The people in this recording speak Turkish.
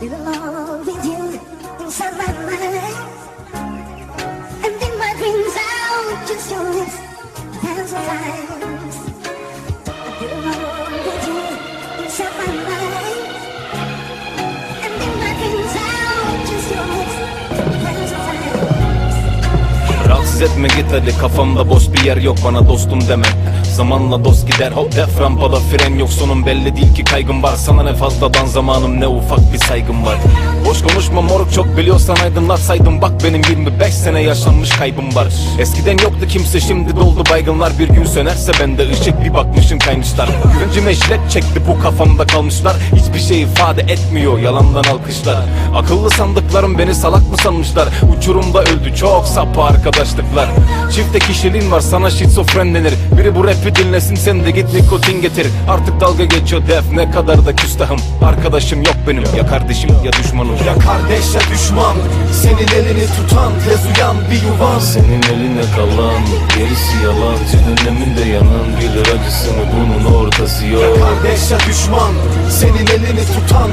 Leave it alone. Times. Rahatsız etme git hadi kafamda boş bir yer yok bana dostum deme. Zamanla dost gider hop def rampada fren yok. Sonum belli değil ki kaygım var. Sana ne fazladan zamanım ne ufak bir saygım var. Boş konuşma moruk çok biliyorsan aydınlatsaydım. Bak benim 25 sene yaşanmış kaybım var. Eskiden yoktu kimse şimdi doldu. Baygınlar Bir gün sönerse bende ışık bir bakmışım kaymışlar Güncüme jilet çekti bu kafamda kalmışlar. Hiçbir şey ifade etmiyor yalandan alkışlar. Akıllı sandıklarım beni salak mı sanmışlar? Uçurumda öldü çok sapı arkadaşlıklar Çifte kişiliğin var sana şizofren denir. Biri bu rapi dinlesin sen de git nikotin getir. Artık dalga geçiyor def ne kadar da küstahım. Arkadaşım yok benim ya kardeşim ya düşmanım. Ya kardeş ya düşman Senin elini tutan tez uyan bir yuvan. Senin eline kalan gerisi yalan Cehenneminde yanan bilir acısını bunun ortası yok. Kardeş ya düşman Senin elini tutan